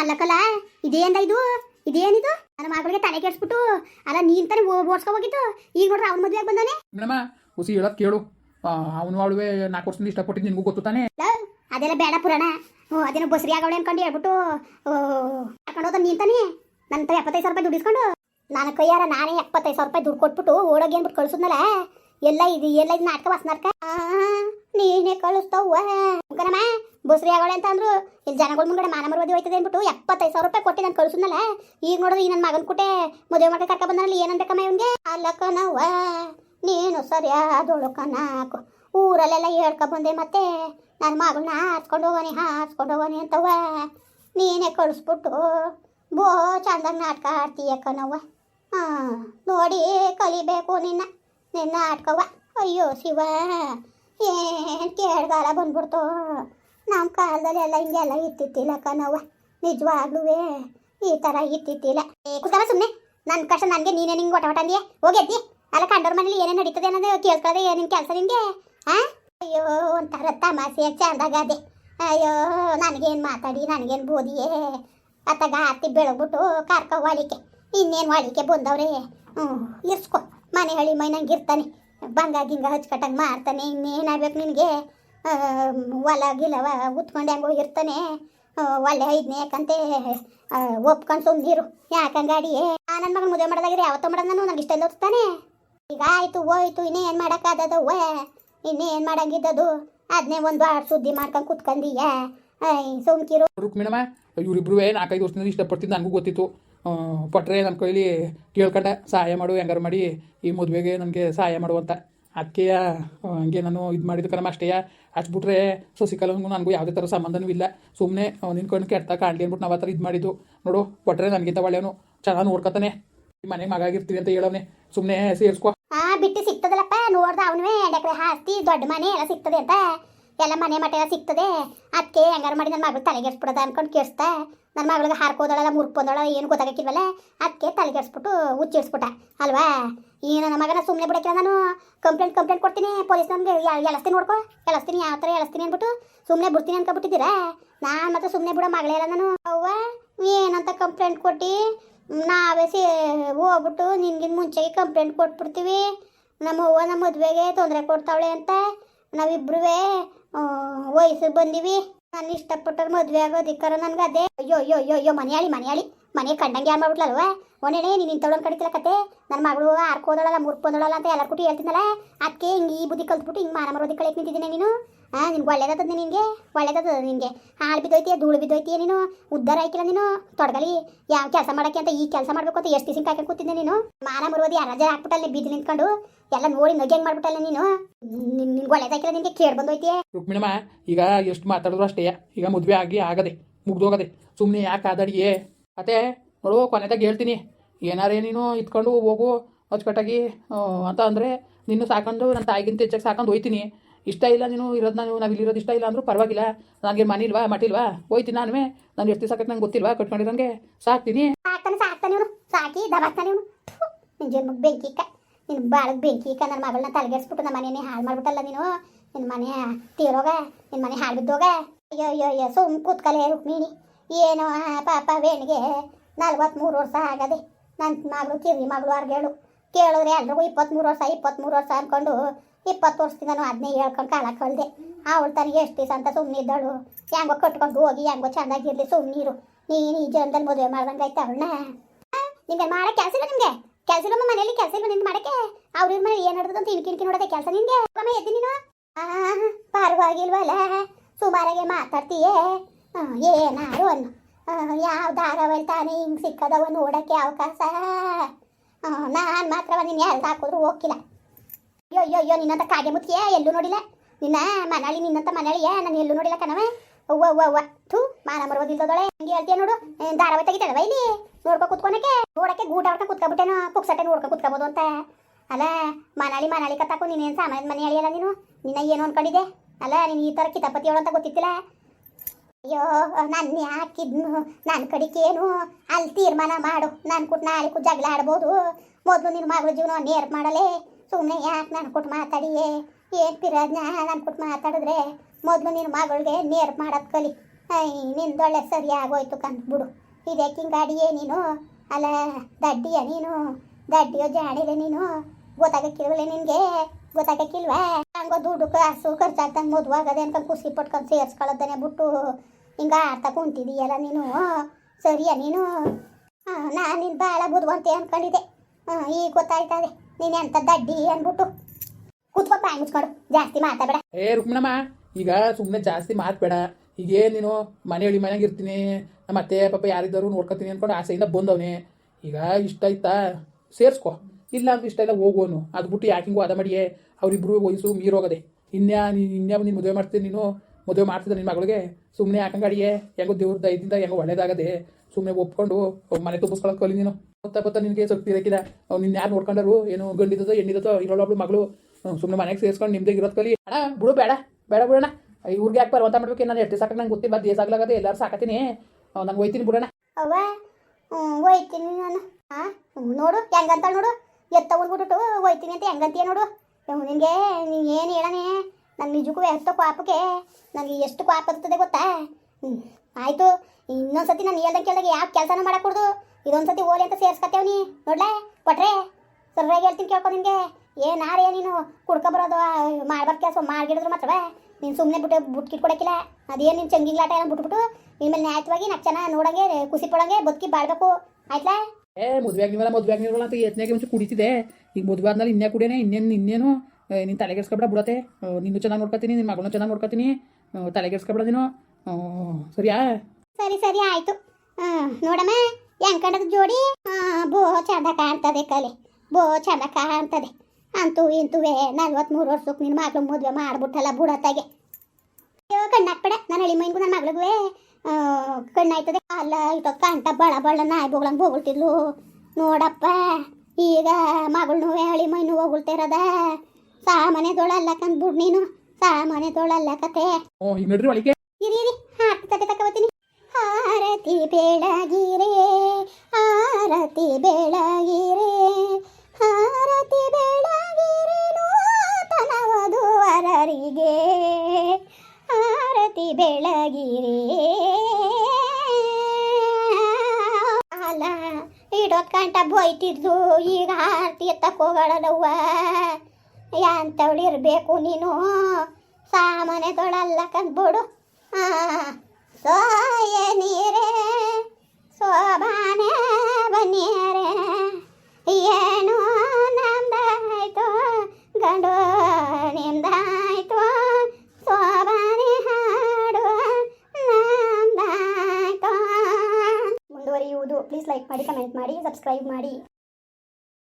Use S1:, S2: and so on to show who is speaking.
S1: ಅಲ್ಲಕ್ಕಲ್ಲ ಇದೇಂದ ಇದು? ಇದೇನಿದು? ನನ್ನ ಮಗಳಿಗೆ ತಲೆ ಕೆಡ್ಸ್ಬಿಟ್ಟು ಅಲ್ಲ ನೀನ್ ತಾನೆ ಓಡ್ಸ್ಕೊ ಹೋಗಿತ್ತು ಈಗ ನೋಡ್ರಿ ಅವ್ನ ಮದ್ವೆಗೆ ಬಂದಾನೆ
S2: ಮೇಡಮ ಹುಸಿ ಹೇಳೋದು ಕೇಳು. ಅವನು ಅವಳುವೆ ನಾಲ್ಕು ವರ್ಷದಿಂದ ಇಷ್ಟಪಟ್ಟಿದ್ದು ನಿನಗೂ ಗೊತ್ತು ತಾನೆ?
S1: ಅದೆಲ್ಲ ಬೇಡ ಪುರಾಣ. ಹ್ಞೂ ಅದೇನೋ ಬಸ್ರಿ ಆಗವಳೆ ಅನ್ಕೊಂಡು ಹೇಳ್ಬಿಟ್ಟು ಕರ್ಕೊಂಡು ಹೋದ ನೀನ್ ತಾನೆ? ನನ್ನ ಎಪ್ಪತ್ತೈದು ಸಾವಿರ ರೂಪಾಯಿ ದುಡಿಸ್ಕೊಂಡು ನಾನು ಕೈಯಾರ ನಾನೇ ಎಪ್ಪತ್ತೈದು ಸಾವಿರ ರೂಪಾಯಿ ದುಡ್ಡು ಕೊಟ್ಬಿಟ್ಟು ಓಡೋಗಿ ಅಂದ್ಬಿಟ್ಟು ಕಳ್ಸಿದ್ನಲ್ಲ? ಎಲ್ಲ ಇದು ಎಲ್ಲ ಇದು ನಾಟಕ ಆ, ನೀನೇ ಕಳಿಸ್ತವ್ವ. ಕಣಮ್ಮ ಬಸ್ರಿ ಆಗೋಳೆ ಅಂತ ಅಂದ್ರು ಇಲ್ಲಿ ಜನಗಳ ಮುಂಗಡೆ ಮಾನ ಮರುವದಿ ಹೋಯ್ತದೆ ಅಂದ್ಬಿಟ್ಟು ಎಪ್ಪತ್ತೈದು ಸಾವಿರ ರೂಪಾಯಿ ಕೊಟ್ಟು ನಾನು ಕಳ್ಸಿದ್ನಲ್ಲ. ಈಗ ನೋಡಿದ್ರೆ ಈ ನನ್ನ ಮಗನ ಕುಟೆ ಮದುವೆ ಮಾಡ್ಕೊಂಡು ಕರ್ಕ ಬಂದನಲ್ಲ ಏನನ್ಬೇಕಮ್ಮ ಇವನ್ಗೆ? ಅಲ್ಲ ಕಣವ್ವ ನೀನು ಸರಿಯಾದೋಳು ಕನಾಕು ಊರಲ್ಲೆಲ್ಲ ಹೇಳ್ಕೊ ಬಂದೆ ಮತ್ತೆ ನನ್ನ ಮಗಳನ್ನ ಹಾರಿಸ್ಕೊಂಡು ಹೋಗೋನಿ ಹಾರಿಸ್ಕೊಂಡು ಹೋಗೋನಿ ಅಂತವ ನೀನೇ ಕಳಿಸ್ಬಿಟ್ಟು ಬೋ ಚಂದ ನಾಟಕ ಆಡ್ತೀಯ ಕಣವ್ವ. ಹಾಂ ನೋಡಿ ಕಲಿಬೇಕು ನಿನ್ನ. ನಿನ್ನ ನಾಟಕವ ಅಯ್ಯೋ ಶಿವ, ಏನು ಕೇಳ್ಗಾಲ ಬಂದ್ಬಿಡ್ತು? ನಮ್ಮ ಕಾಲದಲ್ಲಿ ಎಲ್ಲ ಹಿಂಗೆಲ್ಲ ಇತ್ತಿತ್ತಿಲ್ಲ ಕಣವ್ವ ನಿಜವಾಗ್ಲೂ ಈ ಥರ ಇತ್ತಿತ್ತಿಲ್ಲ ಏ ಸುಮ್ಮನೆ ನನ್ನ ಕಷ್ಟ ನನಗೆ, ನೀನೇ ನಿಂಗೆ ಒಟ ಒಟ ಹೋಗೈತಿ ಹೋಗಿ ಅಲ್ಲ ಕಂಡವ್ರ ಮನೇಲಿ ಏನೇನು ನಡೀತದೆ ಅನ್ನೋದು ಕೇಳ್ಕೊಳ್ಳೋದೆ ನಿನ್ನ ಕೆಲಸ ನಿನಗೆ ಹಾಂ ಅಯ್ಯೋ, ಒಂಥರ ತಮಾಸೆ ಚಂದಾಗದೆ. ಅಯ್ಯೋ, ನನಗೇನು ಮಾತಾಡಿ, ನನಗೇನು ಬೋದಿಯೇ? ಅತ್ತಾಗ ಹತ್ತಿ ಬೆಳಗ್ಬಿಟ್ಟು ಕಾರ್ಕ ವಾಳಿಕೆ ಇನ್ನೇನು ವಾಳಿಕೆ ಬಂದವ್ರೆ? ಹ್ಞೂ ಇರ್ಸ್ಕೊ. ಮನೆ ಹಳಿ ಮೈನಂಗೆ ಇರ್ತಾನೆ. ಬಂಗ ಗಿಂಗ ಹಚ್ಕಟ್ಟಂಗೆ ಮಾಡ್ತಾನೆ. ಇನ್ನೇನಾಗ್ಬೇಕು ನಿನಗೆ? ಹೊಲ ಗಿಲವ ಉತ್ಕೊಂಡು ಹೆಂಗೋ ಇರ್ತಾನೆ. ಒಳ್ಳೆ ಐದನೇ ಯಾಕಂತೆ ಒಪ್ಕೊಂಡು ಸುಮ್ಮನಿರು ಯಾಕಂಗಾಡಿ ನನ್ನ ಮಗನ ಮದುವೆ ಮಾಡೋದಾಗಿರಿ ಯಾವತ್ತೋ ಮಾಡೋದು ನಾನು? ನನಗೆ ಇಷ್ಟ ಓದ್ತಾನೆ. ಈಗ ಆಯಿತು, ಹೋಯ್ತು, ಇನ್ನೇನು ಮಾಡೋಕ್ಕಾದದವ್ವ ಇನ್ನೇನು ಮಾಡಂಗಿದ್ದದು? ಅದನ್ನೇ ಒಂದು ವಾರ ಸುದ್ದಿ ಮಾಡ್ಕೊಂಡು ಕುತ್ಕೊಂಡೀಯ ಐ ಸುಮ್ಕಿರು.
S2: ರುಕ್ಮಿಣಮ್ಮ ಇವರಿಬ್ರು ನಾಲ್ಕೈದು ವರ್ಷದಿಂದ ಇಷ್ಟಪಡ್ತಿದ್ದು ನನಗೂ ಗೊತ್ತಿತ್ತು. ಆ, ಪಟ್ರೆ ನನ್ನ ಕೈಲಿ ಕೇಳ್ಕೊಂಡೆ ಸಹಾಯ ಮಾಡು ಹೆಂಗಾರು ಮಾಡಿ ಈ ಮದುವೆಗೆ ನನಗೆ ಸಹಾಯ ಮಾಡು ಅಂತ. ಅದಕ್ಕೆ ಹಂಗೆ ನಾನು ಇದು ಮಾಡಿದ್ದು ಕಣಮ್ಮ ಅಷ್ಟೇ. ಹಚ್ಬಿಟ್ರೆ ಸಸಿಕಲನಿಗೂ ನನಗೂ ಯಾವುದೇ ಥರ ಸಂಬಂಧನೂ ಇಲ್ಲ. ಸುಮ್ಮನೆ ನಿನ್ನ ಕೆಟ್ಟ ಕಾಣಲಿ ಅಂದ್ಬಿಟ್ಟು ನಾವು ಆ ಥರ ಇದು ಮಾಡಿದ್ದು. ನೋಡು ಪಟ್ರೆ ನನಗಿಂತ ಒಳ್ಳೆಯವನು. ಚೆನ್ನಾಗಿ ನೋಡ್ಕೊತಾನೆ. ಈ ಮನೆಗೆ ಮಗ ಆಗಿರ್ತೀವಿ ಅಂತ ಹೇಳವನೆ. ಸುಮ್ಮನೆ ಸೇರಿಸ್ಕೊ.
S1: ಬಿಟ್ಟು ಸಿಗ್ತದಲ್ಲಪ್ಪ ನೋಡ್ದ ಅವನೇ ಎಕರೆ ಹಾಸ್ತಿ ದೊಡ್ಡ ಮನೆ ಎಲ್ಲ ಸಿಗ್ತದೆ ಅಂತ. ಎಲ್ಲ ಮನೆ ಮಠ ಸಿಗ್ತದೆ. ಅದಕ್ಕೆ ಹೆಂಗಾರು ಮಾಡಿ ನನ್ನ ಮಗಳು ತಲೆಗೆಡ್ಸ್ಬಿಡೋದ ಅನ್ಕೊಂಡು ಕೇಳಿಸ್ತಾ ನನ್ನ ಮಗಳಿಗೆ ಹಾರ್ಕೋದಳಲ್ಲ ಮುರ್ಕೊಂದಳ ಏನು ಗೊತ್ತಾಗಕ್ಕಿಲ್ವಲ್ಲ? ಅದಕ್ಕೆ ತಲೆಗೆಡ್ಸ್ಬಿಟ್ಟು ಹುಚ್ಚಿಡ್ಸ್ಬಿಟ್ಟ ಅಲ್ವಾ? ಈ ನನ್ನ ಮಗನ ಸುಮ್ಮನೆ ಬಿಡಕ್ಕೆ ನಾನು. ಕಂಪ್ಲೇಂಟ್ ಕಂಪ್ಲೇಂಟ್ ಕೊಡ್ತೀನಿ. ಪೊಲೀಸ್ ನಮಗೆ ಎಳಸ್ತೀನಿ ನೋಡ್ಕೊ. ಎಳಸ್ತೀನಿ, ಯಾವ ಥರ ಎಳಸ್ತೀನಿ ಅಂದ್ಬಿಟ್ಟು ಸುಮ್ಮನೆ ಬಿಡ್ತೀನಿ ಅನ್ಕೊಬಿಟ್ಟಿದ್ದೀರಾ ನಾನು ಮತ್ತೆ ಸುಮ್ಮನೆ ಬಿಡೋ ಮಗಳೇ ಅಲ್ಲ ನಾನು. ಅವ್ವ, ಏನಂತ ಕಂಪ್ಲೇಂಟ್ ಕೊಟ್ಟು? ನಾವೇ ಸೇ, ಹೋಗ್ಬಿಟ್ಟು ನಿನ್ಗಿನ ಮುಂಚೆಗೆ ಕಂಪ್ಲೇಂಟ್ ಕೊಟ್ಬಿಡ್ತೀವಿ. ನಮ್ಮ ಅವ್ವ ನಮ್ಮ ಮದುವೆಗೆ ತೊಂದರೆ ಕೊಡ್ತಾವಳೆ ಅಂತ. ನಾವಿಬ್ರೂ ವಯಸ್ಸಿಗೆ ಬಂದೀವಿ. ನಾನು ಇಷ್ಟಪಟ್ಟರು ಮದುವೆ ಆಗೋದಿಕ್ಕಾರ ನನಗೆ ಅದೇ ಅಯ್ಯೋ ಅಯ್ಯೋ ಅಯ್ಯೋ ಅಯ್ಯೋ, ಮನೆಯಾಳಿ ಮನೆಯಾಳಿ. ಮನೆ ಕಂಡಂಗೆ ಯಾರು ಮಾಡ್ಬಿಟ್ಲಲ್ವ? ಒಣೆಣೆ ನೀನು ಇಂಥವ್ಳನ್ನ ಕಡಿತಿಲ್ಲ ಕತೆ. ನನ್ನ ಮಗಳು ಆರ್ಕೋದಳಲ್ಲ ಮುರ್ಕೊಂದಳಲ್ಲ ಅಂತ ಎಲ್ಲರ ಕುಟಿ ಹೇಳ್ತಿದ್ನಲ್ಲ. ಅದಕ್ಕೆ ಹಿಂಗೆ ಈ ಬುದ್ಧಿ ಕಲ್ತ್ಬಿಟ್ಟು ಹಿಂಗೆ ಮಾನ ಮರೋದಿ ಕಳಿಯಕ್ಕೆ ನಿಂತಿದ್ದೀನಿ ನೀನು. ಹಾಂ ನಿನ್ಗೆ ಒಳ್ಳೇದದ ನಿನಗೆ? ಒಳ್ಳೇದಾಗ್ತದೆ ನಿನಗೆ? ಹಾಳು ಬಿದ್ದೋಯ್ತೀಯ, ಧೂಳು ಬಿದ್ದೋಯ್ತೀಯ ನೀನು? ಉದ್ದಾರ ಆಯ್ಕಿಲ್ಲ ನೀನು? ತೊಡಗಲಿ. ಯಾವ ಕೆಲಸ ಮಾಡಕ್ಕೆ ಅಂತ ಈ ಕೆಲಸ ಮಾಡಬೇಕು ಅಂತ ಎಷ್ಟು ದಿವಸ ಕಾಯ್ಕೊಂಡು ಕೂತಿದ್ದೆ ನೀನು? ಮಾನ ಮರುವದಿ ರಜೆ ಹಾಕ್ಬಿಟ್ಟಲ್ಲಿ ಬೀದಿ ನಿಂತ್ಕೊಂಡು? ಎಲ್ಲ ನೋಡಿ ನಗೆ ಮಾಡ್ಬಿಟ್ಟಲ್ಲ ನೀನು? ನಿನ್ಗೆ ಒಳ್ಳೇದಾಗಿಲ್ಲ ನಿನಗೆ? ಕೇಳಿ ಬಂದೋಯ್ತೀಯ?
S2: ರುಕ್ಮಿಣಮ್ಮ, ಈಗ ಎಷ್ಟು ಮಾತಾಡಿದ್ರು ಅಷ್ಟೇ. ಈಗ ಮದುವೆ ಆಗಿ ಆಗದೆ, ಮುಗ್ದೋಗದೆ. ಸುಮ್ಮನೆ ಯಾಕೆ ಆದಾಡಿಯೇ ಮತ್ತೆ ನೋಡು, ಕೊನೆದಾಗ ಹೇಳ್ತೀನಿ. ಏನಾರೇ ನೀನು ಇತ್ಕೊಂಡು ಹೋಗು, ಅಚ್ಚುಕಟ್ಟಾಗಿ ಅಂತ ಅಂದರೆ ನಿನ್ನ ಸಾಕೊಂಡು, ನನ್ನ ತಾಯಿಗಿಂತ ಹೆಚ್ಚಾಗಿ ಸಾಕೊಂಡು ಹೋಯ್ತೀನಿ. ಇಷ್ಟ ಇಲ್ಲ ನೀನು ಇರೋದು ನಾನು ನಾವು ಇಲ್ಲಿರೋದು ಇಷ್ಟ ಇಲ್ಲ ಅಂದರೂ ಪರವಾಗಿಲ್ಲ. ನನಗೆ ಮನೆ ಇಲ್ವಾ ಮಟ್ಟಿಲ್ವಾ ಹೋಯ್ತೀನಿ ನಾನು ನಾನು ಎಷ್ಟು ಸಾಕಕ್ಕೆ ನಂಗೆ ಗೊತ್ತಿಲ್ವಾ? ಕಟ್ಕೊಂಡಿರೋಂಗೆ ಸಾಕ್ತೀನಿ.
S1: ಸಾಕ್ತಾನೆ ಸಾಕ್ತಾನೆ ಸಾಕಿ ಇವನು. ನಿನ್ನ ಬೆಂಕಿ ಇಕ್ಕ ನಿನ್ನ ಬೆಂಕಿ ಇಕ್ಕ ನನ್ನ ಮಗಳನ್ನ ತಲೆಗೆಡ್ಸ್ಬಿಟ್ಟು ನಮ್ಮ ಮನೆಯೇ ಹಾಳು ಮಾಡ್ಬಿಟ್ಟಲ್ಲ ನೀನು. ನಿನ್ನ ಮನೆ ತೀರೋಗ ನಿನ್ನ ಮನೆ ಹಾಳು ಬಿದ್ದೋಗ. ಅಯ್ಯೋ ಅಯ್ಯೋ ಅಯ್ಯೋ ಸುಮ್ ಕೂತ್ಕಲೆ, ರುಕ್ಮಿಣಿ. ಏನೋ ಪಾಪ ವೇಣಿಗೆ ನಲ್ವತ್ತ್ಮೂರು ವರ್ಷ ಆಗದೆ ನನ್ನ ಮಗಳು ಕಿರಿ ಮಗಳು ಹೇಳು ಕೇಳಿದ್ರೆ ಎಲ್ರಿಗೂ ಇಪ್ಪತ್ತ್ಮೂರು ವರ್ಷ ಇಪ್ಪತ್ತ್ಮೂರು ವರ್ಷ ಅಂದ್ಕೊಂಡು ಇಪ್ಪತ್ತು ವರ್ಷದಿಂದನೂ ಅದನ್ನೇ ಹೇಳ್ಕೊಂಡು ಕಾಲ ಕಳ್ದೆ ಅವಳು ತನಗೆ ಎಷ್ಟು ದಿವಸ ಅಂತ ಸುಮ್ಮನೆ ಇದ್ದಳು. ಹೆಂಗೋ ಕಟ್ಕೊಂಡು ಹೋಗಿ, ಹೆಂಗೋ ಚೆನ್ನಾಗಿರಲಿ ಸುಮ್ಮನಿರು ನೀನು ಈ ಜನದಲ್ಲಿ ಮದುವೆ ಮಾಡ್ದಂಗೆ ಆಯ್ತು ಅವಳನ್ನ ನಿಂಗೆ ಮಾಡೋ ಕೆಲಸ ಇಲ್ಲ ನಿಮಗೆ ಕೆಲಸ ಇಲ್ಲ ಮನೇಲಿ ಕೆಲಸ ಇಲ್ಲ ನಿಂಗೆ ಮಾಡಕ್ಕೆ? ಅವ್ರ ಇವ್ರ ಮನೇಲಿ ಏನು ನಡೆದು ಅಂತ ಇನ್ಕಿನ್ಕಿ ಇನ್ಕಿ ನೋಡೋದೆ ಕೆಲಸ ನಿಂಗೆ? ಅಮ್ಮ ಎದ್ದು ನೀನು? ಪರವಾಗಿಲ್ವಲ್ಲ? ಸುಮಾರಾಗೆ ಮಾತಾಡ್ತೀಯೇ? ಏನಾರು ಅನ್ನು. ಯಾವ ಧಾರಾವಳಿ ತಾನೇ ಹಿಂಗೆ ಸಿಕ್ಕದವ ನೋಡೋಕ್ಕೆ ಅವಕಾಶ? ನಾನು ಮಾತ್ರವ ನೀನು ಎಲ್ಲ ಹಾಕಿದ್ರು ಹೋಗಿಲ್ಲ ಅಯ್ಯೋ ಅಯ್ಯೋ ಅಯ್ಯೋ ನಿನ್ನಂತ ಕಾಗೆ ಮುತ್ತಿಯೇ ಎಲ್ಲೂ ನೋಡಿಲ್ಲ. ನಿನ್ನ ಮನಾಳಿ ನಿನ್ನಂತ ಮನಾಳಿಯೇ ನಾನು ಎಲ್ಲೂ ನೋಡಿಲ್ಲ ಕಣವೆ ಅವ್ವ ಅವ್ವ ಅವ್ವ. ಥೂ, ಮಾನ ಮರವದಿಲ್ದೊಳೆ ಹಂಗೆ ಹೇಳ್ತೀಯ ನೋಡು. ಧಾರಾವಾಹಿ ತೆಗಿತಾಳವ ಇಲ್ಲಿ? ನೋಡ್ಕೊ ಕುತ್ಕೊನಕ್ಕೆ ನೋಡಕ್ಕೆ ಗೂಟ ಹೊಡ್ಕ ಕುತ್ಕೊಬಿಟ್ಟೇನು, ಪುಕ್ಸಟ್ಟೆ ನೋಡ್ಕೊ ಕುತ್ಕೋಬೋದು ಅಂತ. ಅಲ್ಲ, ಮನಾಳಿ ಮನಾಳಿ ಕತ್ತಾಕು ನೀನೇನು ಸಾಮಾನ್ಯದ ಮನೆ ಅಳಿಯಲ್ಲ ನೀನು? ನಿನ್ನ ಏನು ಅನ್ಕೊಂಡಿದೆ ಅಲ್ಲ, ನೀನು ಈ ಥರ ಕಿತಾಪತಿಯವಳು ಅಂತ ಗೊತ್ತಿತ್ತಿಲ್ಲ? ಅಯ್ಯೋ, ನನ್ನ ಹಾಕಿದ್ನು. ನನ್ನ ಕಡಿಕೇನು? ಅಲ್ಲಿ ತೀರ್ಮಾನ ಮಾಡು. ನಾನು ಕೊಟ್ಟು ನಾಳೆ ಜಗಳ ಆಡ್ಬೋದು. ಮೊದಲು ನಿನ್ನ ಮಗಳ ಜೀವನ ನೇರ್ ಮಾಡಲೇ. ಸುಮ್ಮನೆ ಯಾಕೆ ನಾನು ಕೊಟ್ಟು ಮಾತಾಡಿಯೇ? ಏನು ಪಿರೋದ್ನ ನಾನು ಕೊಟ್ಟು ಮಾತಾಡಿದ್ರೆ? ಮೊದಲು ನಿನ್ನ ಮಗಳಿಗೆ ನೇರ್ ಮಾಡೋದು ಕಲಿ. ಐ, ನಿಂದೊಳ್ಳೆ ಸರಿ ಆಗೋಯ್ತು ಕಂತ ಬಿಡು. ಹಿಂಗೆ ಗಾಡಿಯೇ ನೀನು? ಅಲ್ಲ, ದಡ್ಡಿಯ ನೀನು? ದಡ್ಡಿಯೋ ಜಾಡಿದೆ ನೀನು? ಗೊತ್ತಾಗಕ್ಕಿಲ್ವಲ್ಲ ನಿನಗೆ? ಗೊತ್ತಾಗಕ್ಕಿಲ್ವಾ? ಹಂಗೋ ದುಡ್ಡು ಕಾಸು ಖರ್ಚಾಗ್ತಂಗೆ ಮದುವಾಗದೆ ಅಂತ ಖುಷಿ ಪಟ್ಕೊಂಡು ಸೇರ್ಸ್ಕೊಳ್ಳೋದನೆ ಬಿಟ್ಟು ಹಿಂಗ ಆಡ್ತಾ ಕುಂತಿದೀಯಲ್ಲ ನೀನು? ಸರಿಯಾ ನೀನು? ನಾನು ನಿನ್ನ ಭಾಳ ಬುದ್ಧಿವಂತೆ ಅಂದ್ಕೊಂಡಿದ್ದೆ ಹಾಂ, ಈಗ ಗೊತ್ತಾಯ್ತದೆ. ಜಾಸ್ತಿ ಮಾತಾಡಬೇಡ.
S2: ಏ, ರುಕ್ಮಣಮ್ಮ, ಈಗ ಸುಮ್ಮನೆ ಜಾಸ್ತಿ ಮಾತ್ಬೇಡ ಈಗ ಏನ್ ನೀನು ಮನೆ ಹೇಳಿ ಮನೆಗೆ ಇರ್ತೀನಿ. ನಮ್ಮ ಅತ್ತೆ, ಪಾಪ ಯಾರಿದ್ದಾರು ನೋಡ್ಕೊತೀನಿ ಅನ್ಕೊಂಡು ಆಸೆಯಿಂದ ಬಂದವನೇ. ಈಗ ಇಷ್ಟ ಆಯ್ತಾ ಸೇರಿಸ್ಕೊ. ಇಲ್ಲ ಅಂದ್ರೆ ಇಷ್ಟ ಇಲ್ಲ ಹೋಗೋನು ಅದು ಬಿಟ್ಟು ಯಾಕಿಂಗು ಅದ ಮಾಡಿಯೇ? ಅವರಿಬ್ಬರು ವಯಸ್ಸು ಮೀರೋಗದೆ. ಇನ್ಯಾ ನೀನು ಇನ್ಯಾವ ನೀನು ಮದುವೆ ಮಾಡ್ತೀನಿ ನೀನು? ಮದುವೆ ಮಾಡ್ತಿದ್ದ ನಿನ್ನ ಮಗಳಿಗೆ? ಸುಮ್ಮನೆ ಹಾಕಂಗಾಡಿಯೇ ಹೆಂಗೋ ದೇವ್ರ ದಯದಿಂದ ಹೆಂಗೋ ಒಳ್ಳೇದಾಗದೆ. ಸುಮ್ಮನೆ ಒಪ್ಕೊಂಡು ಮನೆ ತುಂಬಿಸ್ಕೊಳ್ಳೋದು ಕಲಿ ನೀನು. ಗೊತ್ತಾ ಗೊತ್ತಾ ನಿನಗೆ? ಸ್ವಲ್ಪ ಇರಕ್ಕಿಲ್ಲ ಅವ್ನು ನಿನ್ನ ಯಾರು ನೋಡ್ಕೊಂಡರು? ಏನು ಗಂಡಿದ್ದೋ, ಹೆಣ್ಣಿದ್ದೋ, ಇರೋಳೊಬ್ಳು ಮಗಳು? ಸುಮ್ಮನೆ ಮನೆಗೆ ಸೇರಿಸ್ಕೊಂಡು ನಿಮ್ದೇ ಇರೋದು ಕಲಿ. ಅಣ್ಣ, ಬಿಡು, ಬೇಡ ಬೇಡ ಬಿಡೋಣ ಇವ್ರಿಗೆ ಯಾಕೆ ಬರುವಂತ ಮಾಡ್ಬೇಕು? ನಾನು ಎಷ್ಟು ಸಾಕು ನಂಗೆ ಗೊತ್ತಿಲ್ಲ. ಬದ್ದು ಆಗ್ಲಾಗದೆ ಎಲ್ಲರೂ ಸಾಕತ್ತೀನಿ ನಂಗೆ ಹೋಯ್ತೀನಿ ಬಿಡೋಣ
S1: ಅವ್ವ ಹ್ಞೂ ಹೋಯ್ತೀನಿ ನಾನು. ಹಾಂ ನೋಡು ಹೆಂಗಂತ ನೋಡು. ಎತ್ತ ಬಂದ್ಬಿಟ್ಟು ಹೋಯ್ತೀನಿ ಅಂತ ಹೆಂಗಂತೀಯ ನೋಡು. ನಿನಗೆ ನೀನು ಏನು ಹೇಳನೆ ನನ್ನ ನಿಜಕ್ಕೂ ಎಷ್ಟು ಪಾಪಕ್ಕೆ ನನಗೆ ಎಷ್ಟು ಪಾಪ ಇರ್ತದೆ ಗೊತ್ತಾ? ಆಯಿತು. ಇನ್ನೊಂದ್ಸತಿ ನಾನು ಹೇಳ್ದಂಗೆ ಕೇಳ್ದಾಗ ಯಾವ ಕೆಲಸನೂ ಮಾಡக்கூಡ್ದು ಇದೊಂದ್ಸತಿ ಓಲಿ ಅಂತ ಸೇರ್ಸ್ಕತ್ತೇವ್ ನೀ. ನೋಡ್ಲೆ ಕೊಟ್ರೆ. ಸರ್ರಾಗಿ ಹೇಳ್ತೀನಿ ಕೇಳ್ಕೊ ನಿನಗೆ ಏನಾರೇ ನೀನು? ಕುಡ್ಕೊ ಬರೋದು ಮಾಡ್ಬಾರ್ದು ಕೆಲಸ ಮಾಡ್ಗಿಡಿದ್ರು ಮಾತ್ರ ನೀನು ಸುಮ್ಮನೆ ಬಿಟ್ಟು ಬುಟ್ಕಿಟ್ ಕೊಡಕ್ಕಿಲ್ಲ? ಅದೇನು ನೀನು ಚಂಗಿಂಗ್ಲಾಟ ಏನೋ ಬಿಟ್ಬಿಟ್ಟು ನಿಮ್ಮಲ್ಲಿ ನ್ಯಾಯವಾಗಿ ನಾಲ್ಕು ಜನ ನೋಡಂಗೆ ಖುಷಿ ಪಡಂಗೆ ಬದುಕಿ ಬಾಳ್ಬೇಕು. ಆಯ್ತಾ
S2: ಏ ಮದುವೆ ಆಗಿಲ್ವಲ್ಲ ಮದುವೆ ಆಗಿಲ್ವಲ್ಲ ಅಂತ ಯತ್ನಾಗೆ ಮುಂಚೆ ಕುಡಿತಿದೆ ಈಗ ಮದುವೆ ಆದ್ಮೇಲೆ ಇನ್ನೇ ಕುಡಿಯೇನೆ ಇನ್ನೇನು ಇನ್ನೇನು ನೀನು ತಲೆಗೆಡ್ಸ್ಕೊಬೇಡ ಬಿಡತ್ತೆ. ನಿನ್ನೂ ಚೆನ್ನಾಗಿ ನೋಡ್ಕೊತೀನಿ ನಿನ್ನ ಮಗಳನ್ನೂ ಚೆನ್ನಾಗಿ ನೋಡ್ಕೊತೀನಿ. ತಲೆಗೆಡ್ಸ್ಕೊಬೇಡ ನೀನು. ಸರಿಯಾ?
S1: ಸರಿ ಸರಿ ಆಯ್ತು. ಹಾಂ ನೋಡಮ್ಮ. ಹೆಂಗ್ ಜೋಡಿ ಬೋ ಚಂದ ಕಾಣ್ತದೆ ಕಲೆ. ಬೋ ಚಂದ ಕಾಣ್ತದೆ. ಅಂತೂ ಇಂತುವೆ ನಲ್ವತ್ಮೂರು ವರ್ಷಕ್ಕೆ ನಿನ್ನ ಮಗಳು ಮದುವೆ ಮಾಡ್ಬಿಟ್ಟಲ್ಲ ಬುಡತ್ತಾಗೆ ಅಯ್ಯೋ ಕಣ್ಣಾಕ್ಬೇಡ. ನನ್ನ ಹಳಿ ಮೈನ್ಗೂ ನನ್ನ ಮಗಳಿಗೂ ಕಣ್ಣಾಯ್ತದೆ. ಅಲ್ಲ ಇಟ್ಟು ಕಂಠ ಬಳ ಬಳ ನಾಯಿ ಬೋಗಳಂಗೆ ಬೋಗಳ್ತಿದ್ಲು. ನೋಡಪ್ಪ ಈಗ ಮಗಳ್ನು ಹಳಿ ಮೈನು ಹೋಗ್ಬಿಡ್ತಿರದ ಸಾಮಾನ್ಯ ತೊಳಲ್ಲ ಕಂದ್ಬಿಡ್ ನೀನು. ಕತೆ.
S2: ಈಗ ನಡ್ರಿ ಒಳಗೆ.
S1: ಇರಿ ಇರಿ. ಹಾಕಿ ತಗೋತೀನಿ ಆರತಿ ಬೆಳಗಿರೆ ಆರತಿ ಬೆಳಗಿರೆ ಆರತಿ ಬೆಳಗಿರೆ ನೂತನ ವಧುವರರಿಗೆ ಆರತಿ ಬೆಳಗಿರೆ. ಅಲ್ಲ, ಇಡೋದ್ ಕಂಟ ಬೋಯ್ತಿದ್ಲು, ಈಗ ಆರತಿ ತಕ್ಕೋಗಳಲ್ಲವ್ವ ಹೋಗಳದವ್ವ ಎಂತವಳಿರ್ಬೇಕು ನೀನು? ಸಾಮಾನ್ಯ ತೊಳಲ್ಲ ಕಂದ್ಬಿಡು ಸೋಯ ನೀರೇ ಶೋಭಾನೆ ಬನ್ನಿಯರೆ. ಏನು ನಮ್ದಾಯ್ತು ಗಂಡು ನಿಮ್ದಾಯ್ತು ಶೋಭಾನೆ ಹಾಡು ನಮ್ದಾಯ್ತು ಮುಂದುವರಿಯುವುದು ಪ್ಲೀಸ್ ಲೈಕ್ ಮಾಡಿ ಕಮೆಂಟ್ ಮಾಡಿ ಸಬ್ಸ್ಕ್ರೈಬ್ ಮಾಡಿ.